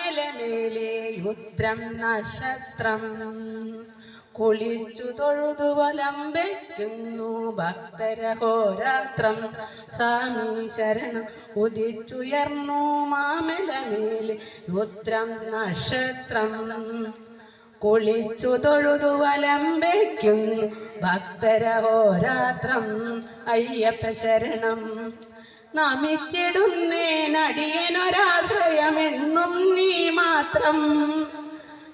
മാമലമേലെ യുദ്രം നക്ഷത്രം കുളിച്ചു തൊഴുതു വലം വയ്ക്കുന്നു ഭക്തരഹോരാത്രം. സ്വാമി ശരണം ഉദിച്ചുയർന്നു മാമലമേലെ യുദ്രം നക്ഷത്രം. കുളിച്ചു തൊഴുതു വലം വയ്ക്കുന്നു ഭക്തരഹോരാത്രം. അയ്യപ്പ ശരണം നമിച്ചിടുന്നേ നീ മാത്രം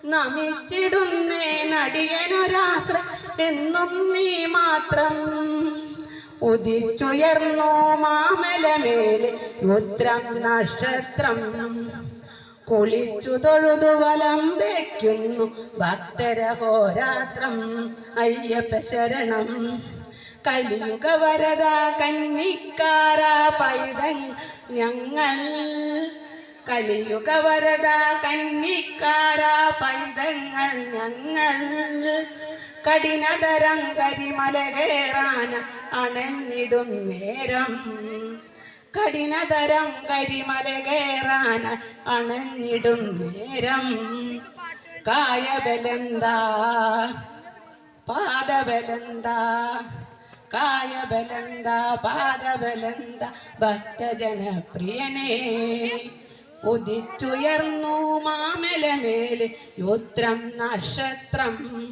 നമിച്ചിടുന്നേ നടിയനൊരാശ്ര എന്നും നീ മാത്രം. ഉദിച്ചുയർന്നു മാമലമേലെ രുദ്രം നക്ഷത്രം. കുളിച്ചു തൊഴുതു വലം വയ്ക്കുന്നു ഭക്തരഹോരാത്രം. അയ്യപ്പ ശരണം. കലിയുക വരദ കന്നിക്കാര പൈതൻ ഞങ്ങൾ. കലിയുഗ വരദ കന്നിക്കാര പൈതങ്ങൾ ഞങ്ങൾ. കഠിനതരം കരിമല കയറാന അണഞ്ഞിടും നേരം. കഠിനതരം കരിമല കയറാന അണഞ്ഞിടും നേരം. കായബലന്താ പാദബലന്താ കായബലന്ത പാദബലന്ത ഭക്തജനപ്രിയനേ. ഉദിച്ചുയർന്നു മാമലമേലെ യുത്രം നക്ഷത്രം.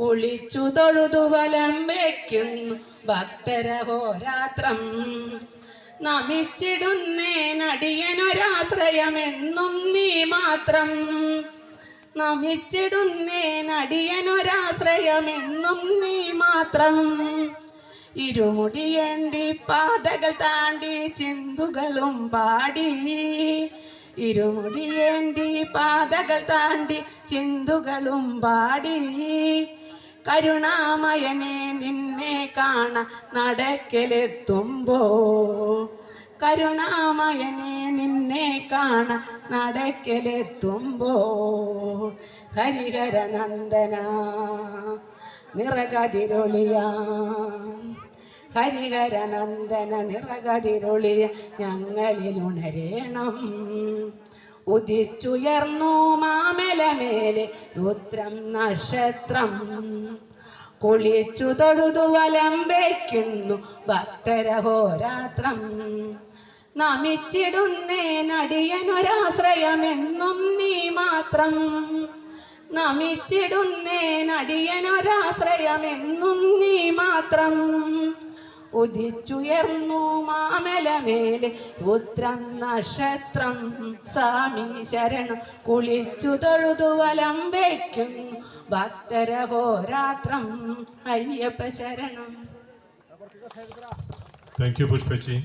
കുളിച്ചു തൊഴുതു വലം വയ്ക്കുന്നു ഭക്തരഹോരാത്രം. നമിച്ചിടുന്നേനടിയനൊരാശ്രയമെന്നും നീ മാത്രം. നമിച്ചിടുന്നേ നമിച്ചിടുന്നേനടിയനൊരാശ്രയമെന്നും നീ മാത്രം. ഇരുമുടിയേന്തി പാതകൾ താണ്ടി ചിന്തുകളും പാടി. ഇരുമുടിയേന്തി പാതകൾ താണ്ടി ചിന്തുകളും പാടി. കരുണാമയനെ നിന്നെ കാണ നടക്കലെത്തുമ്പോ കരുണാമയനെ നിന്നെ കാണ നടക്കലെത്തുമ്പോ ഹരിഹരനന്ദന നിറകതിരൊളിയാ. ഹരിഹര നിറകതിരുളി ഞങ്ങളിൽ ഉണരേണം. ഉദിച്ചുയർന്നു മാമലമേലെ രുദ്രം നക്ഷത്രം. കുളിച്ചു തൊഴുതു വലം വയ്ക്കുന്നു ഭക്തരഹോരാത്രം. നമിച്ചിടുന്നേനടിയനൊരാശ്രയമെന്നും നീ മാത്രം. നമിച്ചിടുന്നേനടിയനൊരാശ്രയമെന്നും നീ മാത്രം. ഉദിച്ചുയർന്നു മാമലമേലെ. പുത്രം നക്ഷത്രം സ്വാമി ശരണം കുളിച്ചു തൊഴുതു വലം വയ്ക്കുന്നു ഭക്തരഹോരാത്രം അയ്യപ്പ ശരണം. Thank you പുഷ്പച്ചി